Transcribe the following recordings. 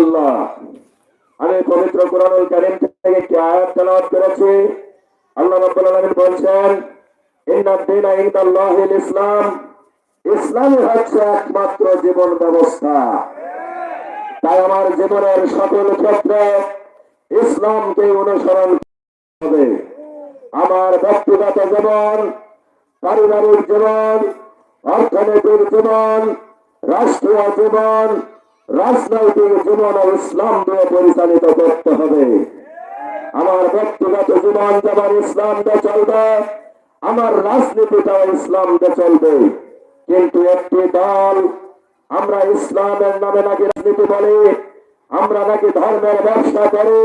আলহামদুলিল্লাহ আমি পবিত্র কোরআনুল কারীম থেকে একটি আয়াত তেলাওয়াত করেছি। আল্লাহ রাব্বুল আলামিন বলছেন ইন্নাদ দীনা ইনদাল্লাহিল ইসলাম। ইসলামই হচ্ছে একমাত্র জীবন ব্যবস্থা। তাই আমার জীবনের সকল ক্ষেত্রে ইসলামকে অনুসরণ হবে। আমার ব্যক্তিগত জীবন, পারিবারিক জীবন অর্থনৈতিক জীবন, রাষ্ট্রীয় জীবন রাজনৈতিক জীবন ও ইসলাম দিয়ে পরিচালিত করতে হবে। আমার ব্যক্তিগত জীবন যেমন ইসলাম দিয়ে চলবে, আমার রাজনীতিটাও ইসলাম দিয়ে চলবে। কিন্তু একটি দল, আমরা ইসলামের নামে নাকি রাজনীতি বলি, আমরা নাকি ধর্মের ব্যবসা করি,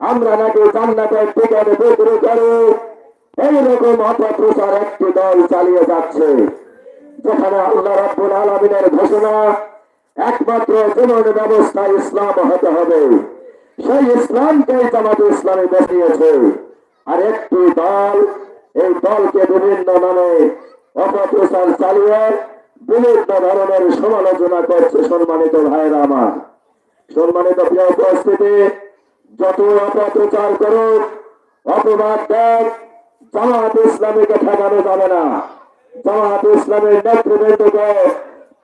আমরা নাকি জান্নাতের টিকেট বিক্রি করি, এইরকম অপপ্রচার একটি দল চালিয়ে যাচ্ছে। যেখানে আল্লাহ রাব্বুল আলমিনের ঘোষণা একমাত্র জীবন ব্যবস্থা ইসলাম হতে হবে। সেই ইসলামকে জামাত ইসলামে বসিয়েছে। আর একটি দল, এই দলকে বিভিন্ন নামে অপপ্রচার চালিয়ে বিভিন্ন ধরনের সমালোচনা করছে সম্মানিত ভাইরা আমার। সম্মানিত প্রিয় উপস্থিতি, যত অপপ্রচার করুক, অপবাদ দেখ জামাত ইসলামীকে ঠেকানো যাবে না। জামাত ইসলামের নেতৃবৃন্দকে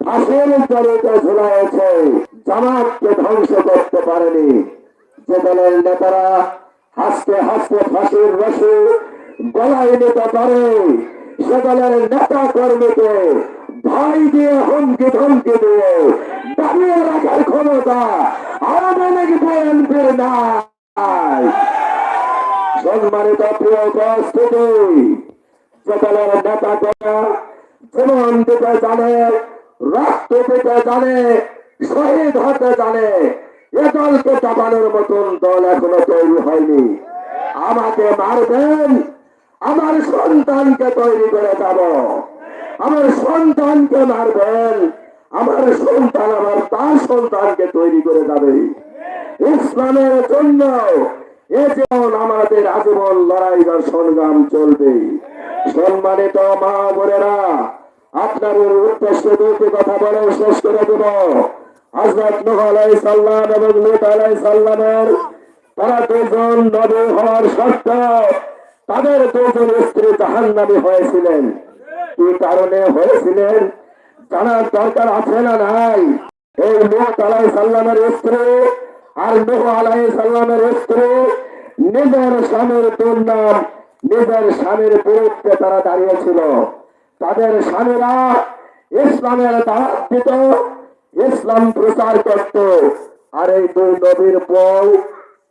ফাঁসির জড়িতে ঝুলাইছে। জামাতকে ধ্বংস করতে পারেনি। যে দলের নেতারা হাসতে হাসতে ফাঁসির রসে গলায় নিতে পারে, সে দলের নেতা কর্মীকে ভাই দিয়ে হুমকি ধমকি দিয়ে দাঁড়িয়ে রাখার ক্ষমতা আওয়ামী লীগ বিএনপির সম্মানিত প্রিয় উপস্থিতি, যে দলের নেতা করা জীবন দিতে জানে রক্ত পেতে জানে, শহীদ হতে জানে। এ দলকে চাপানোর মতন দল এখনও তৈরি হয়নি। আমাকে মারবেন, আমার সন্তানকে তৈরি করে যাব। আমার সন্তানকে মারবেন, আমার সন্তান আমার তার সন্তানকে তৈরি করে যাবে। ইসলামের জন্য এ যেমন আমাদের আজীবন লড়াই বা সংগ্রাম চলবে। সম্মানিত মা বোনেরা আপনাদের উদ্দেশ্যে দুটি কথা বলে শেষ করে দেব। হজরত নুহ আলাই সাল্লাম এবং লুত আলাই সাল্লামের তারা দুজন হওয়ার তাদের দুজন স্ত্রী হয়েছিলেন। কি কারণে হয়েছিলেন জানার দরকার আছে না নাই? এই লুত আলাই সাল্লামের স্ত্রী আর নুহ আলাই সাল্লামের স্ত্রী নিজের স্বামীর দুর্নাম, নিজের স্বামীর বিরুদ্ধে তারা দাঁড়িয়েছিল। তাদের স্বামীরা ইসলামের দাওয়াত দিত ইসলাম প্রচার করত। আর এই দুই নবীর বউ,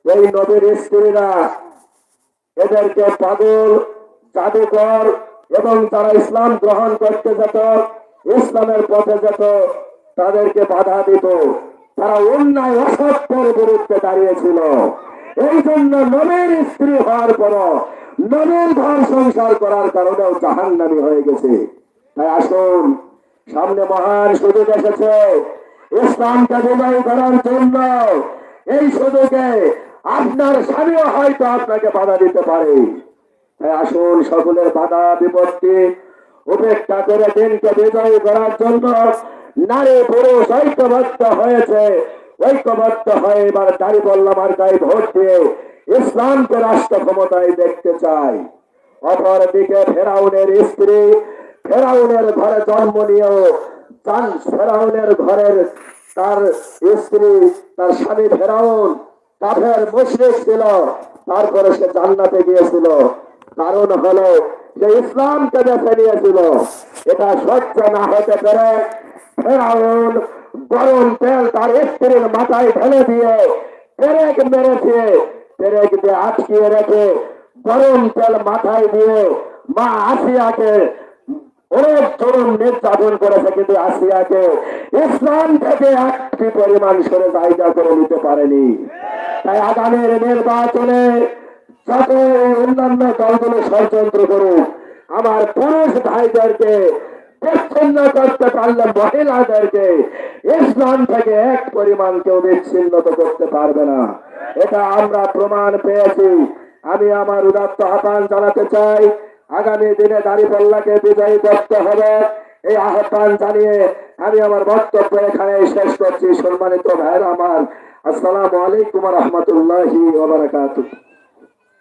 এই নবীর স্ত্রীরা এদেরকে পাগল, জাদুকর এবং তারা ইসলাম গ্রহণ করতে যেত, ইসলামের পথে যেত, তাদেরকে বাধা দিত। তারা অন্যায়, অসত্যের বিরুদ্ধে দাঁড়িয়েছিল। এই জন্য নবীর স্ত্রী হওয়ার পর নবীর ঘর সংসার করার কারণেও জাহান্নামি হয়ে গেছে। তাই আসুন, সামনে মহান সুযোগ এসেছে। ইসলামকে বিজয়ী করার জন্য এই সুযোগে আপনার স্বামীও হয়তো আপনাকে বাধা দিতে পারে। তাই আসুন, সকলের বাধা বিপত্তি উপেক্ষা করে দিনকে বিজয়ী করার জন্য নারী পুরুষ ঐক্যবদ্ধ হয়েছে। ঐক্যবদ্ধ হয়ে এবার দাড়ি বল্লা মার্কায় ভোট দিয়ে ইসলামকে রাষ্ট্র ক্ষমতায় দেখতে চাই। অপর দিকে ফেরাউনের স্ত্রী, ফেরাউনের ঘরে জন্ম নিয়েও ফেরাউনের ঘরের তার স্ত্রী, তার স্বামী ফেরাউন। কাফের মুশরিক ছিল, তারপরে সে জান্নাতে গিয়েছিল। কারণ হলো যে ইসলামকে বেছে নিয়েছিল। এটা সহ্য না হতে পারে ফেরাউন গরম তেল তার স্ত্রীর মাথায় ঢেলে দিয়ে পেরেক মেরেছে। পেরেক আটকিয়ে রেখে গরম তেল মাথায় দিয়ে মা আসিয়াকে অনেক তরুণ নির্যাতন করেছে, কিন্তু আসিয়াকে ইসলাম থেকে একটি পরিমাণ সরে জায়গা করে নিতে পারেনি। তাই আগামীর নির্বাচনে যত অন্যান্য দলগুলো ষড়যন্ত্র করুক, আমার পুরুষ ভাইদেরকে বিচ্ছিন্ন করতে পারলে মহিলাদেরকে ইসলাম থেকে এক পরিমাণ কেউ বিচ্ছিন্ন করতে পারবে না। এটা আমরা প্রমাণ পেয়েছি। আমি আমার উদাত্ত আহ্বান জানাতে চাই, আগামী দিনে দাঁড়িপাল্লাকে বিজয়ী করতে হবে। এই আহ্বান জানিয়ে আমি আমার বক্তব্য এখানে শেষ করছি। সম্মানিত ভাইয়ের আমার, আসসালামু আলাইকুম রহমতুল্লাহি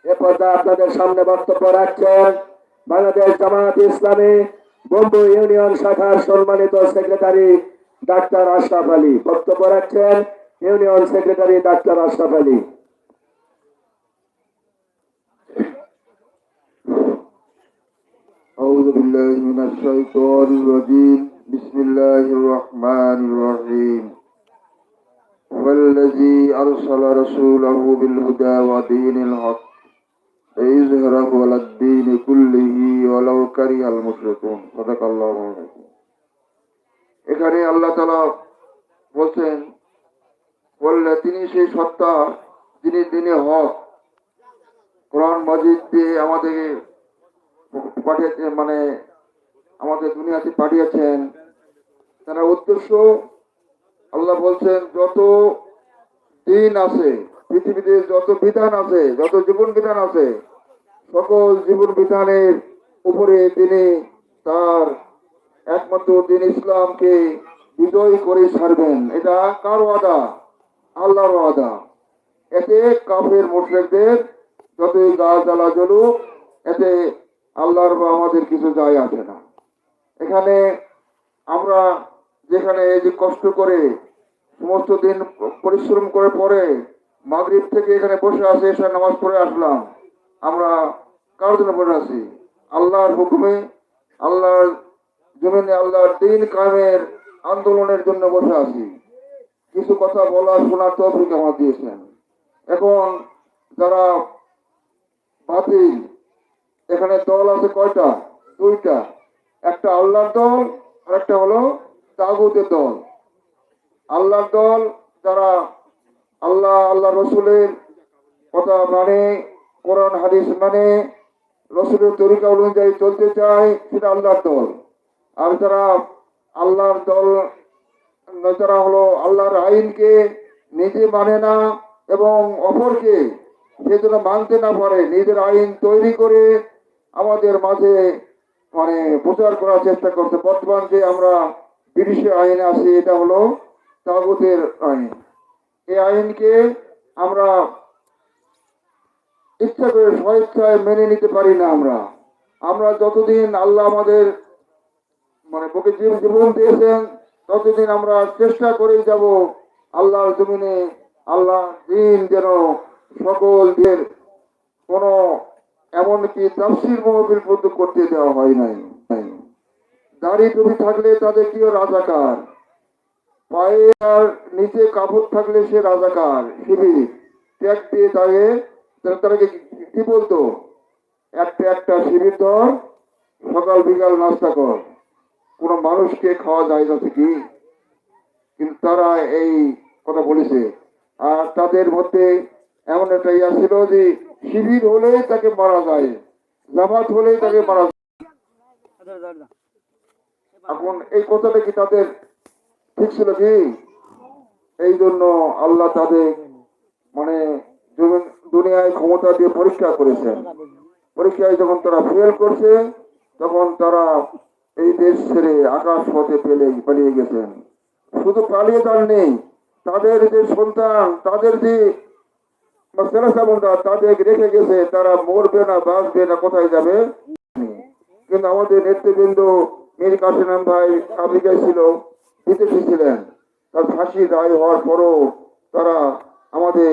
এ পর্যায়ে আপনাদের সামনে বক্তব্য রাখছেন বাংলাদেশ জামায়াত ইসলামী বম্বু ইউনিয়ন শাখার সম্মানিত সেক্রেটারি ডাক্তার আশরাফ আলী। বক্তব্য রাখছেন union secretary doctor Ashraf Ali أعوذ بالله من الشيطان الرجيم بسم الله الرحمن الرحيم والذي أرسل رسوله بالهدى ودين الحق ليظهره على الدين كله ولو كره المشركون صدق الله العظيم এখানে আল্লাহ তালা বলছেন বললে, তিনি সেই সত্তা যিনি দিনে হক। কোরআন মজিদ দিয়ে আমাদের পাঠিয়েছেন মানে আমাদের দুনিয়াতে পাঠিয়েছেন। তার উদ্দেশ্য আল্লাহ বলছেন, যত দিন আছে, পৃথিবীতে যত বিধান আছে, যত জীবন বিধান আছে, সকল জীবন বিধানের উপরে তিনি তার একমাত্র দিন ইসলামকে বিজয় করে ছাড়বেন। এটা কার ওয়াদা আল্লাহর ওয়াদা। এতে কাফের মোশরেকদের যতই গা জ্বালা জ্বলুক এতে আল্লাহর বা আমাদের কিছু যায় আসে না। এখানে আমরা যেখানে এই যে কষ্ট করে সমস্ত দিন পরিশ্রম করে পরে মাগরিব থেকে এখানে বসে আসে, এসে নামাজ পড়ে আসলাম। আমরা কার জন্য বসে আছি? আল্লাহর হুকুমে, আল্লাহর জমিনে আল্লাহর দিন কায়েমের আন্দোলনের জন্য বসে আছি। কিছু কথা বলা শোনার তৌফিক আমার দিয়েছেন। এখন যারা বাতিল, এখানে দল আছে কয়টা? দুইটা। একটা আল্লাহর দল আর একটা হলো তাগুতের দল। আল্লাহর দল যারা আল্লাহ আল্লাহ রসুলের কথা মানে কোরআন, হাদিস মানে রসুলের তরিকা অনুযায়ী চলতে চায়, সেটা আল্লাহর দল। আর যারা আল্লাহর দল যারা হলো আল্লাহর আইনকে নিজে মানে না এবং অপরকে সেজন্য মানতে না পারে, নিজের আইন তৈরি করে আমাদের মাঝে মানে প্রচার করার চেষ্টা করছে। বর্তমান যে আমরা ব্রিটিশের আইন আছে, এটা হলো তাগুতের আইন। এই আইনকে আমরা ইচ্ছা করে স্বেচ্ছায় মেনে নিতে পারি না আমরা। আমরা যতদিন আল্লাহ আমাদের মানে বুকে জীব- জীবন দিয়েছেন ততদিন আমরা চেষ্টা করেই যাব আল্লাহর জমিনে আল্লাহ দিন যেন সকল দিনের কোনো এমনকি তাফসির মহবিল পর্যন্ত করতে দেওয়া হয় নাই। দাড়ি টুপি থাকলে তাদের কেউ রাজাকার? পায়ে আর নিচে কাপড় থাকলে সে রাজাকার, শিবির। ট্যাগ দিয়ে তাকে তাদেরকে কি- কি বলতো? একটা একটা শিবির ধর, সকাল বিকাল নাস্তা কর। কোনো মানুষকে খাওয়া যায় না কি কিন্তু তারা এই কথা বলেছে। আর তাদের মধ্যে এমন একটা ইয়া ছিল যে, শিবির হলেই তাকে মারা যায়, জামাত হলেই তাকে মারা এখন এই কথাটা কি তাদের ঠিক ছিল কি? এই জন্য আল্লাহ তাদের মানে দুনিয়ায় ক্ষমতা দিয়ে পরীক্ষা করেছেন। পরীক্ষায় যখন তারা ফেল করছে, তখন তারা এই দেশ ছেড়ে আকাশ পথে পেলে পালিয়ে গেছেন। শুধু পালিয়ে যান নেই তাদের যে সন্তান, তাদের যে রেখে গেছে, তারা মরবে না, বাঁচবে না, কোথায় যাবে? কিন্তু আমাদের নেতৃবৃন্দ মীর ভাই ছিল তার হওয়ার পরও তারা আমাদের